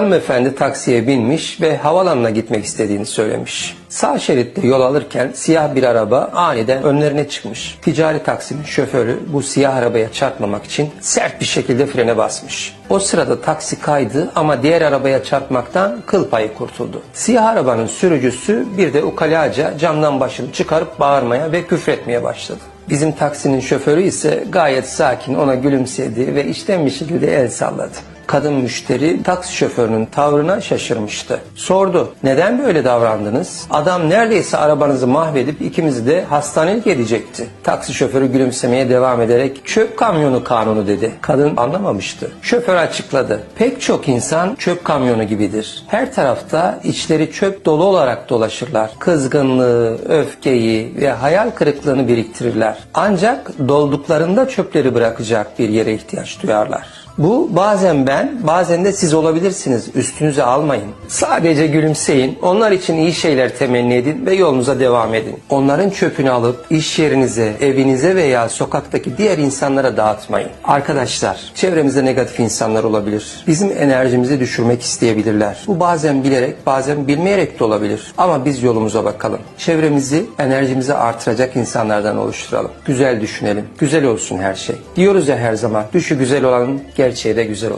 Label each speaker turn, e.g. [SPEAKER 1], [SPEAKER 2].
[SPEAKER 1] Hanımefendi taksiye binmiş ve havalanına gitmek istediğini söylemiş. Sağ şeritte yol alırken siyah bir araba aniden önlerine çıkmış. Ticari taksinin şoförü bu siyah arabaya çarpmamak için sert bir şekilde frene basmış. O sırada taksi kaydı ama diğer arabaya çarpmaktan kıl payı kurtuldu. Siyah arabanın sürücüsü bir de ukalaca camdan başını çıkarıp bağırmaya ve küfretmeye başladı. Bizim taksinin şoförü ise gayet sakin ona gülümsedi ve içten bir şekilde el salladı. Kadın müşteri taksi şoförünün tavrına şaşırmıştı. Sordu, neden böyle davrandınız? Adam neredeyse arabanızı mahvedip ikimizi de hastanelik edecekti. Taksi şoförü gülümsemeye devam ederek çöp kamyonu kanunu dedi. Kadın anlamamıştı. Şoför açıkladı. Pek çok insan çöp kamyonu gibidir. Her tarafta içleri çöp dolu olarak dolaşırlar. Kızgınlığı, öfkeyi ve hayal kırıklığını biriktirirler. Ancak dolduklarında çöpleri bırakacak bir yere ihtiyaç duyarlar. Bu bazen ben, bazen de siz olabilirsiniz. Üstünüze almayın. Sadece gülümseyin. Onlar için iyi şeyler temenni edin ve yolunuza devam edin. Onların çöpünü alıp iş yerinize, evinize veya sokaktaki diğer insanlara dağıtmayın. Arkadaşlar, çevremizde negatif insanlar olabilir. Bizim enerjimizi düşürmek isteyebilirler. Bu bazen bilerek, bazen bilmeyerek de olabilir. Ama biz yolumuza bakalım. Çevremizi, enerjimizi artıracak insanlardan oluşturalım. Güzel düşünelim. Güzel olsun her şey. Diyoruz ya her zaman, düşü güzel olanın gerçeği de güzel olur.